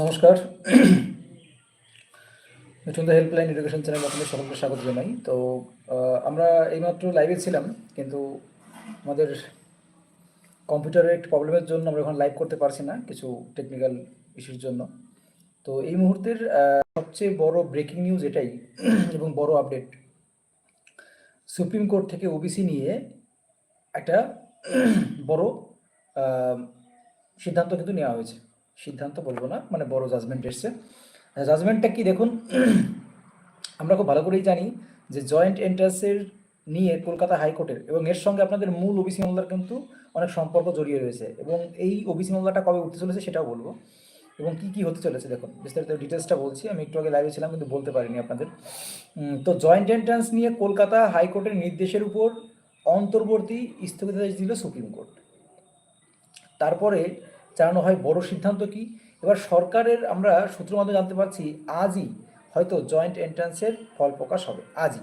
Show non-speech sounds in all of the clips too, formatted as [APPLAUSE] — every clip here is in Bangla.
নমস্কার। Mithun the helpline education channel আপনাদের সকলকে স্বাগত জানাই। তো আমরা এইমাত্র লাইভে ছিলাম, কিন্তু আমাদের কম্পিউটারের একটু প্রবলেমের জন্য আমরা এখন লাইভ করতে পারছি না, কিছু টেকনিক্যাল ইস্যুর জন্য। তো, এই মুহূর্তের সবচেয়ে বড় ব্রেকিং নিউজ এটাই, এবং বড় আপডেট সুপ্রিম কোর্ট থেকে ওবিসি নিয়ে একটা বড় সিদ্ধান্ত কিন্তু নেওয়া হয়েছে। সিদ্ধান্ত বলব না মানে বড় জাজমেন্ট এসছে। জাজমেন্টটা কি দেখুন, [CLEARS THROAT] আমরা খুব ভালো করেই জানি যে জয়েন্ট এন্ট্রান্সের নিয়ে কলকাতা হাইকোর্টের এবং এর সঙ্গে আপনাদের মূল ওবিসি মামলার কিন্তু অনেক সম্পর্ক জড়িয়ে রয়েছে এবং এই ওবিসি মামলাটা কবে উঠতে চলেছে সেটাও বলব। এবং কি কি হতে চলেছে দেখুন, বিস্তারিত ডিটেলসটা বলছি, আমি একটু আগে লাইভে ছিলাম কিন্তু বলতে পারিনি আপনাদের। তো জয়েন্ট এন্ট্রান্স নিয়ে কলকাতা হাইকোর্টের নির্দেশের উপর অন্তর্বর্তী স্থগিতাদেশ দিল সুপ্রিম কোর্ট তারপরে জানানো হয়। বড় সিদ্ধান্ত কি? এবার সরকারের আমরা সূত্র মাধ্যমে জানতে পারছি, আজই হয়তো জয়েন্ট এন্ট্রান্সের ফল প্রকাশ হবে। আজই।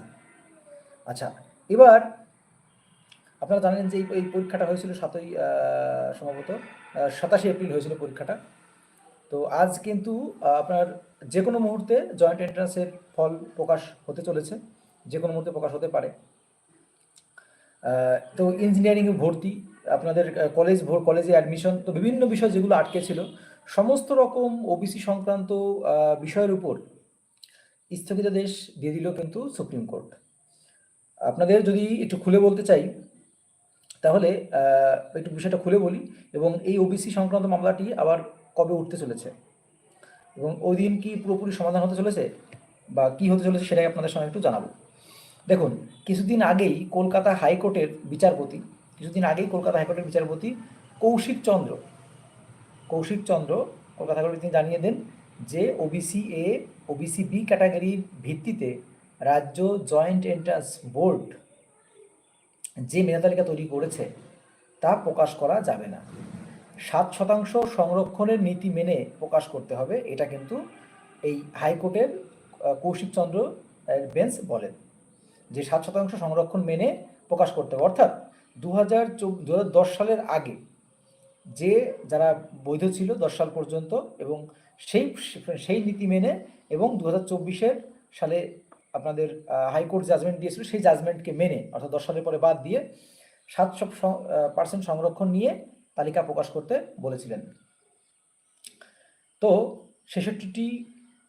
আচ্ছা এবার আপনারা জানেন যে এই পরীক্ষাটা হয়েছিল সাতই সম্ভবত সাতাশে এপ্রিল হয়েছিল পরীক্ষাটা। তো আজ কিন্তু আপনার যে কোনো মুহূর্তে জয়েন্ট এন্ট্রান্সের ফল প্রকাশ হতে চলেছে। যে কোনো মুহূর্তে প্রকাশ হতে পারে। তো ইঞ্জিনিয়ারিংয়ে ভর্তি আপনাদের কলেজ কলেজে অ্যাডমিশন তো বিভিন্ন বিষয় যেগুলো আটকে ছিল, সমস্ত রকম ওবিসি সংক্রান্ত বিষয়ের উপর স্থগিতাদেশ দিয়ে দিল কিন্তু সুপ্রিম কোর্ট আপনাদের যদি একটু খুলে বলতে চাই, তাহলে একটু বিষয়টা খুলে বলি, এবং এই ওবিসি সংক্রান্ত মামলাটি আবার কবে উঠতে চলেছে? এবং ওই দিন কি পুরোপুরি সমাধান হতে চলেছে? বা কি হতে চলেছে সেটাই আপনাদের সঙ্গে একটু জানাব। দেখুন, কিছুদিন আগেই কলকাতা হাইকোর্টের বিচারপতি কিছুদিন আগেই কলকাতা হাইকোর্টের বিচারপতি কৌশিক চন্দ্র কৌশিক চন্দ্র কলকাতা হাইকোর্টে তিনি জানিয়ে দেন যে ওবিসি এ ওবিসি বি ক্যাটাগরির ভিত্তিতে রাজ্য জয়েন্ট এন্ট্রান্স বোর্ড যে মেধা তালিকা তৈরি করেছে তা প্রকাশ করা যাবে না। সাত শতাংশ সংরক্ষণের নীতি মেনে প্রকাশ করতে হবে, এটা কিন্তু এই হাইকোর্টের কৌশিক চন্দ্র বেঞ্চ বলেন। যে সাত শতাংশ সংরক্ষণ মেনে প্রকাশ করতে হবে, অর্থাৎ দু হাজার দশ সালের আগে যে যারা বৈধ ছিল দশ সাল পর্যন্ত এবং সেই সেই নীতি মেনে এবং দু হাজার চব্বিশের সালে আপনাদের হাইকোর্ট জাজমেন্ট দিয়েছিল, সেই জাজমেন্টকে মেনে, অর্থাৎ দশ সালের পরে বাদ দিয়ে সাতশো পার্সেন্ট সংরক্ষণ নিয়ে তালিকা প্রকাশ করতে বলেছিলেন। তো ছেষট্টিটি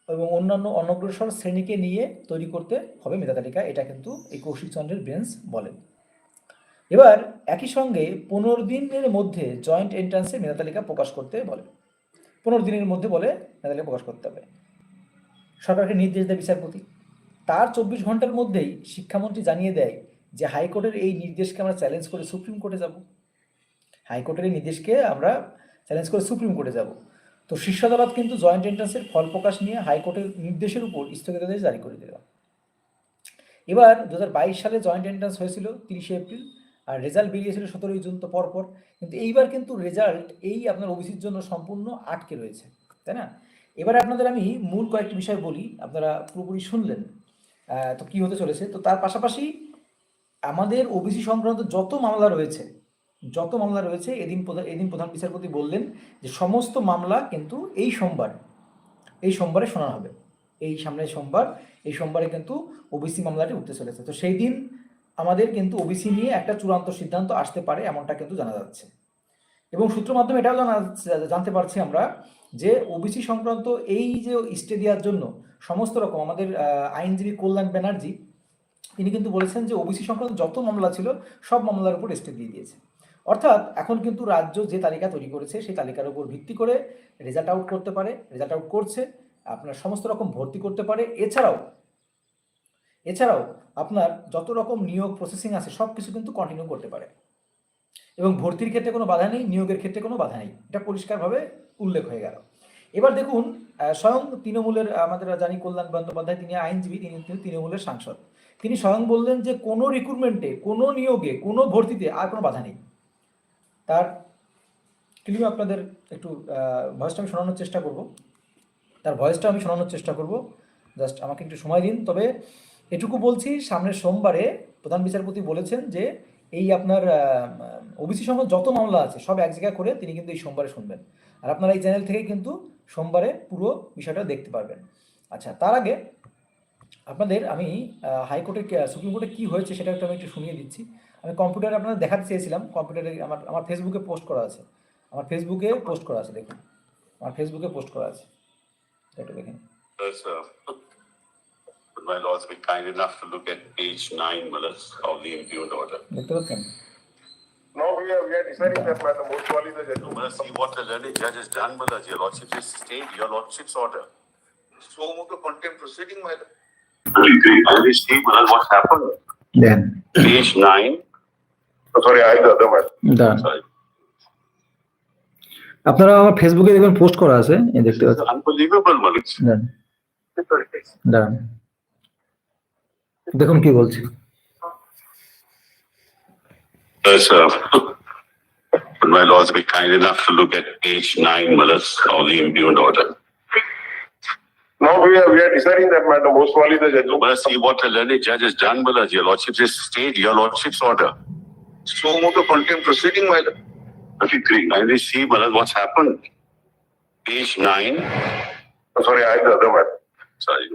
এবং অন্যান্য অনগ্রসর শ্রেণীকে নিয়ে তৈরি করতে হবে মেধা তালিকা, এটা কিন্তু এই কৌশিক চন্দ্রের বেঞ্চ বলেন। এবার একই সঙ্গে পনেরো দিনের মধ্যে জয়েন্ট এন্ট্রান্সে মেধা তালিকা প্রকাশ করতে বলে। পনেরো দিনের মধ্যে বলে মেধা তালিকা প্রকাশ করতে হবে। সরকারকে নির্দেশ দেয় বিচারপতি তার চব্বিশ ঘণ্টার মধ্যেই শিক্ষামন্ত্রী জানিয়ে দেয় যে, হাইকোর্টের এই নির্দেশকে আমরা চ্যালেঞ্জ করে সুপ্রিম কোর্টে যাব। হাইকোর্টের এই নির্দেশকে আমরা চ্যালেঞ্জ করে সুপ্রিম কোর্টে যাব। তো শীর্ষ আদালত কিন্তু জয়েন্ট এন্ট্রান্সের ফল প্রকাশ নিয়ে হাইকোর্টের নির্দেশের উপর স্থগিতাদেশ জারি করে দিল। এবার দু হাজার বাইশ সালে জয়েন্ট এন্ট্রান্স হয়েছিল তিরিশে এপ্রিল। আর রেজাল্ট বেরিয়েছিল সতেরোই জুন তো পরপর, কিন্তু এইবার কিন্তু রেজাল্ট এই আপনার ওবিসির জন্য সম্পূর্ণ আটকে রয়েছে, তাই না? এবার আপনাদের আমি মূল কয়েকটি বিষয় বলি, আপনারা পুরোপুরি শুনলেন। তো কি হতে চলেছে? তো তার পাশাপাশি আমাদের ওবিসি সংক্রান্ত যত মামলা রয়েছে, যত মামলা রয়েছে, এদিন প্রধান এদিন প্রধান বিচারপতি বললেন যে সমস্ত মামলা কিন্তু এই সোমবার, এই সোমবারে শোনা হবে। এই সামনের সোমবার, এই সোমবারে কিন্তু ওবিসি মামলাটি উঠতে চলেছে। তো সেই দিন আমাদের কিন্তু ওবিসি নিয়ে একটা চূড়ান্ত সিদ্ধান্ত আসতে পারে এমনটা কিন্তু জানা যাচ্ছে। এবং সূত্র মাধ্যমে এটাও জানা জানতে পারছি আমরা যে ওবিসি সংক্রান্ত এই যে স্টে দেওয়ার জন্য সমস্ত রকম আমাদের আইনজীবী কল্যাণ ব্যানার্জি, তিনি কিন্তু বলেছেন যে ওবিসি সংক্রান্ত যত মামলা ছিল সব মামলার উপর স্টে দিয়ে দিয়েছে। অর্থাৎ এখন কিন্তু রাজ্য যে তালিকা তৈরি করেছে সেই তালিকার উপর ভিত্তি করে রেজাল্ট আউট করতে পারে রেজাল্ট আউট করছে, আপনার সমস্ত রকম ভর্তি করতে পারে। এছাড়াও এছাড়াও আপনার যত রকম নিয়োগ প্রসেসিং আছে সব কিছু কিন্তু কন্টিনিউ করতে পারে। এবং ভর্তির ক্ষেত্রে কোনো বাধা নেই, নিয়োগের ক্ষেত্রে কোনো বাধা নেই। এটা পরিষ্কারভাবে উল্লেখ হয়ে গেল। এবার দেখুন স্বয়ং তৃণমূলের, আমাদের জানি কল্যাণ বন্দ্যোপাধ্যায়, তিনি আইনজীবী, তিনি তৃণমূলের সাংসদ। তিনি স্বয়ং বললেন যে, কোনো রিক্রুটমেন্টে কোনো নিয়োগে, কোনো ভর্তিতে আর কোনো বাধা নেই। তার ক্লিপ আপনাদের একটু ভয়েসটা আমি শোনানোর চেষ্টা করব। তার ভয়েসটা আমি শোনানোর চেষ্টা করব। জাস্ট আমাকে একটু সময় দিন। তবে এটুকু বলছি সামনের সোমবারে প্রধান বিচারপতি বলেছেন যে এই আপনার ওবিসি সংক্রান্ত যত মামলা আছে, সব এক জায়গায় করে তিনি কিন্তু এই সোমবারে শুনবেন। আর আপনারা এই চ্যানেল থেকে কিন্তু সোমবারে পুরো বিষয়টা দেখতে পারবেন। আচ্ছা তার আগে আপনাদের আমি হাইকোর্টে সুপ্রিম কোর্টে কী হয়েছে সেটা একটু আমি একটু শুনিয়ে দিচ্ছি। আমি কম্পিউটারে আপনাদের দেখাতে চেয়েছিলাম, কম্পিউটারে আমার আমার ফেসবুকে পোস্ট করা আছে। আমার ফেসবুকে পোস্ট করা আছে, দেখুন। আমার ফেসবুকে পোস্ট করা আছে। একটু দেখেন. Would my lords be kind enough to look at page nine, minutes of the impugned order? দেখতে পাচ্ছেন No, we are, we are deciding that matter, most probably the judge. Well, see what the learned judge has done, my lords. Your lordship has stayed your lordship's order. So move the contempt proceeding, my lord. I will see, my lord, what happened. Then Page nine, Oh, Sorry, I the other matter. দাঁড়ান sorry, আপনারা আমার ফেসবুকে দেখবেন পোস্ট করা আছে এই দেখতে it's পাচ্ছেন unbelievable, my lords. দাঁড়ান দাঁড়ান দেখুন কি বলছি Yes, sir. Would [LAUGHS] my lords be kind enough to look at page nine, minutes of the impugned order? No, we are, we are deciding that matter, most probably the judge. Well, see what the learned judge has done, my lords. Your lordship has stayed your lordship's order. So move the contempt proceeding, my lord. Agree. Kindly see, my lord, what's happened. Page nine, Oh, Sorry, I the other matter. sorry.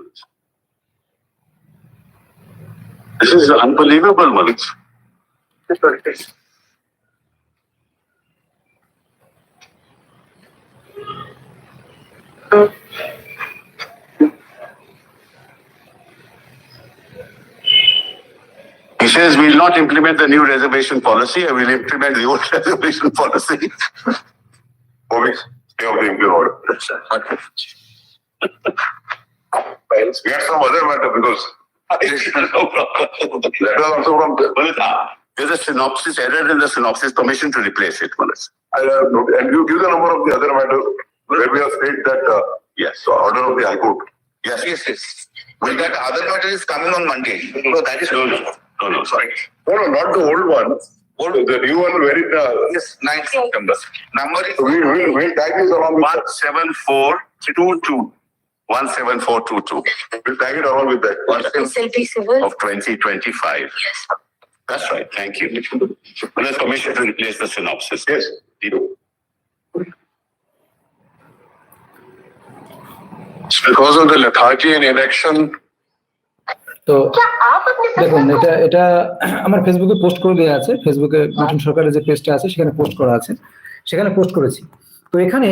This is unbelievable, Malik. This what. He says, we will not implement the new reservation policy, I will implement the old [LAUGHS] reservation policy. Movies, you have been good. We have some other matter because no problem. that was also from, the- Well, There's a synopsis, error in the synopsis, permission to replace it, Manas. Uh, and you give the number of the other matter where we have stated that, uh, Yes. the order of the High Court. Yes, Yes, yes. Well, that other matter is coming on Monday. So that is. No, no, no, no, sorry. No, no, not the old one. Old- The new one where it, uh, Yes, ninth September. Number is. we will, we'll tag this along with, One seven four two two. One seven four two two we'll tag it along with that. SLP civil. of twenty twenty-five. Yes. That's right, thank you. Manas, permission to replace the synopsis. Yes. It's because of the lethargy and inaction তো দেখুন এটা এটা আমার ফেসবুকে পোস্ট করে দেওয়া আছে ফেসবুকে নতুন সরকারের যে পেজটা আছে সেখানে পোস্ট করা আছে সেখানে পোস্ট করেছি তো এখানে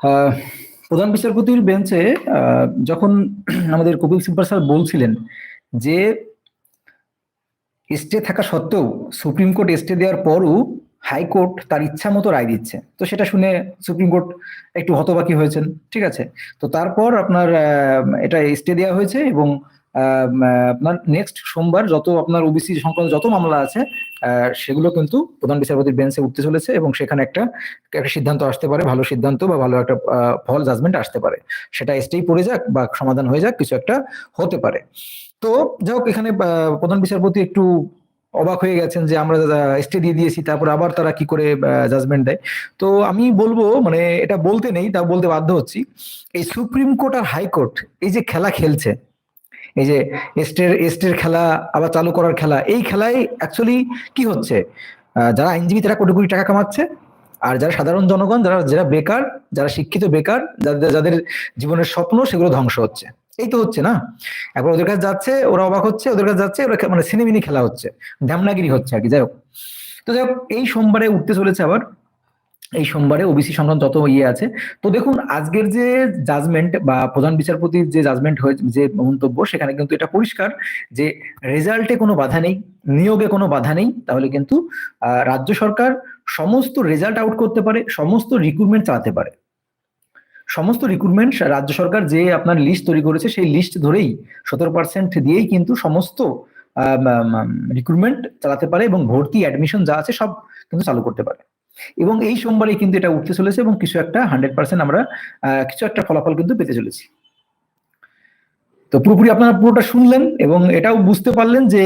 আহ, প্রধান বিচারপতির বেঞ্চে যখন আমাদের কপিল সিব্বার স্যার বলছিলেন যে স্টে থাকা সত্ত্বেও সুপ্রিম কোর্ট স্টে দেওয়ার পরও হাইকোর্ট তার ইচ্ছা মতো রায় দিচ্ছে। তো সেটা শুনে সুপ্রিম কোর্ট একটু হতবাকি হয়েছেন, ঠিক আছে? তো তারপর আপনার এটা স্টে দেওয়া হয়েছে এবং আপনার নেক্সট সোমবার যত আপনার ওবিসি সংক্রান্ত যত মামলা আছে সেগুলো কিন্তু প্রধান বিচারপতির বেঞ্চে উঠতে চলেছে এবং সেখানে একটা একটা সিদ্ধান্ত আসতে পারে, ভালো সিদ্ধান্ত বা ভালো একটা ফল জাজমেন্ট আসতে পারে। সেটা স্টেই পড়ে যাক বা সমাধান হয়ে যাক, কিছু একটা হতে পারে। তো যাই হোক, এখানে প্রধান বিচারপতি একটু অবাক হয়ে গেছেন যে আমরা স্টে দিয়ে দিয়েছি, তারপর আবার তারা কি করে জাজমেন্ট দেয়। তো আমি বলব মানে এটা বলতে নেই, তা বলতে বাধ্য হচ্ছি। এই সুপ্রিম কোর্ট আর হাইকোর্ট, এই যে খেলা খেলছে এই যে এস্টের এস্টের খেলা, আবার চালু করার খেলা, এই খেলায় অ্যাকচুয়ালি কি হচ্ছে? যারা আইনজীবী, তারা কোটি কোটি টাকা কামাচ্ছে। আর যারা সাধারণ জনগণ, যারা যারা বেকার, যারা শিক্ষিত বেকার, যাদের যাদের জীবনের স্বপ্ন সেগুলো ধ্বংস হচ্ছে। এই তো হচ্ছে না? একবার ওদের কাছে যাচ্ছে, ওরা অবাক হচ্ছে, ওদের কাছে যাচ্ছে, ওরা মানে সিনেমিনি খেলা হচ্ছে ঢ্যামনাগিরি হচ্ছে আর কি, যাই হোক। তো যাই হোক, এই সোমবারে উঠতে চলেছে আবার এই সোমবারে ওবিসি সংক্রান্ত যত ইয়ে আছে। তো দেখুন, আজকের যে জাজমেন্ট বা প্রধান বিচারপতির যে জাজমেন্ট হয়েছে যে মন্তব্য, সেখানে কিন্তু এটা পরিষ্কার যে রেজাল্টে কোনো বাধা নেই, নিয়োগে কোনো বাধা নেই, তাহলে কিন্তু রাজ্য সরকার সমস্ত রেজাল্ট আউট করতে পারে, সমস্ত রিক্রুটমেন্ট চালাতে পারে। সমস্ত রিক্রুটমেন্ট রাজ্য সরকার যে আপনার লিস্ট তৈরি করেছে, সেই লিস্ট ধরেই সতেরো পার্সেন্ট দিয়েই কিন্তু সমস্ত রিক্রুটমেন্ট চালাতে পারে এবং ভর্তি অ্যাডমিশন যা আছে সব কিন্তু চালু করতে পারে। এবং এই সোমবারে কিন্তু এটা উঠতে চলেছে এবং কিছু একটা হান্ড্রেড পার্সেন্ট আমরা কিছু একটা ফলাফল কিন্তু পেতে চলেছি। তো পুরোপুরি আপনারা পুরোটা শুনলেন এবং এটাও বুঝতে পারলেন যে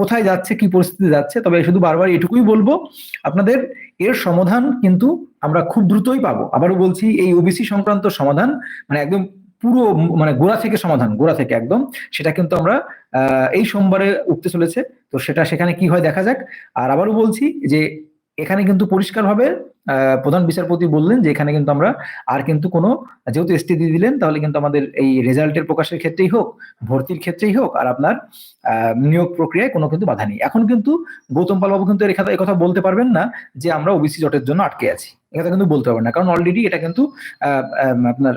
কোথায় যাচ্ছে, কি পরিস্থিতি যাচ্ছে, তবে শুধু বারবার এটুকুই বলব, আপনাদের এর সমাধান কিন্তু আমরা খুব দ্রুতই পাবো। আবারও বলছি, এই ওবিসি সংক্রান্ত সমাধান মানে একদম পুরো মানে গোড়া থেকে সমাধান, গোড়া থেকে একদম, সেটা কিন্তু আমরা এই সোমবারে উঠতে চলেছে। তো সেটা সেখানে কি হয় দেখা যাক। আর আবারও বলছি যে এখানে কিন্তু পরিষ্কারভাবে প্রধান বিচারপতি বললেন যে এখানে কিন্তু আমরা আর কিন্তু কোনো, যেহেতু দিয়ে দিলেন, তাহলে কিন্তু আমাদের এই রেজাল্টের প্রকাশের ক্ষেত্রেই হোক, ভর্তির ক্ষেত্রেই হোক, আর আপনার নিয়োগ প্রক্রিয়ায় কোনো কিন্তু বাধা নেই। এখন কিন্তু গৌতম পালবাবু কিন্তু এর কথা- বলতে পারবেন না যে আমরা ওবিসি জটের জন্য আটকে আছি। কথা কিন্তু বলতে পারবেন না। কারণ অলরেডি এটা কিন্তু আপনার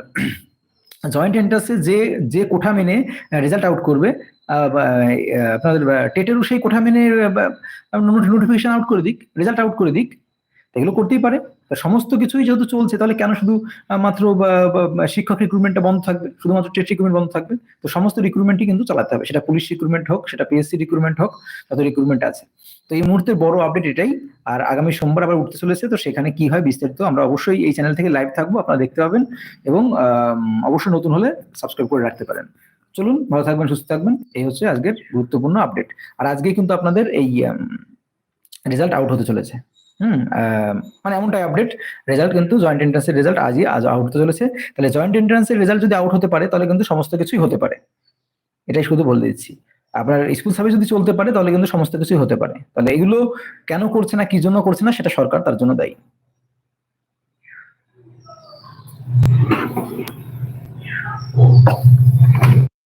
জয়েন্ট এন্ট্রান্সে যে যে কোঠা মেনে রেজাল্ট আউট করবে আপনাদের টেটেরও সেই কোঠা মেনে নোটিফিকেশন আউট করে দিক রেজাল্ট আউট করে দিক, এগুলো করতেই পারে। সমস্ত কিছুই যেহেতু চলছে, তাহলে কেন শুধু মাত্র শিক্ষক রিক্রুটমেন্টটা বন্ধ থাকবে? শুধুমাত্র টেট রিক্রুটমেন্ট বন্ধ থাকবে? তো সমস্ত রিক্রুটমেন্টই কিন্তু চালাতে হবে। সেটা পুলিশ রিক্রুটমেন্ট হোক, সেটা পিএসসি রিক্রুটমেন্ট হোক, তত রিক্রুটমেন্ট আছে। তো এই মুহূর্তে বড় আপডেট এটাই। আর আগামী সোমবার আবার উঠতে চলেছে। তো সেখানে কি হয় বিস্তারিত আমরা অবশ্যই এই চ্যানেল থেকে লাইভ থাকব, আপনারা দেখতে পাবেন। এবং অবশ্যই নতুন হলে সাবস্ক্রাইব করে রাখতে পারেন। চলুন, ভালো থাকবেন, সুস্থ থাকবেন। এই হচ্ছে আজকের গুরুত্বপূর্ণ আপডেট আর আজকে কিন্তু আপনাদের এই রেজাল্ট আউট হতে চলেছে। হুম মানে এমনটাই আপডেট রেজাল্ট কিন্তু জয়েন্ট এন্ট্রান্সের রেজাল্ট আজই, আজ আউট হতে চলেছে। তাহলে জয়েন্ট এন্ট্রান্সের রেজাল্ট যদি আউট হতে পারে, তাহলে কিন্তু সমস্ত কিছুই হতে পারে। এটাই শুধু বলে দিচ্ছি। আপনার স্কুল সার্ভিস যদি চলতে পারে, তাহলে কিন্তু সমস্ত কিছুই হতে পারে। তাহলে এগুলো কেন করছে না, কি জন্য করছে না, সেটা সরকার তার জন্য দায়ী।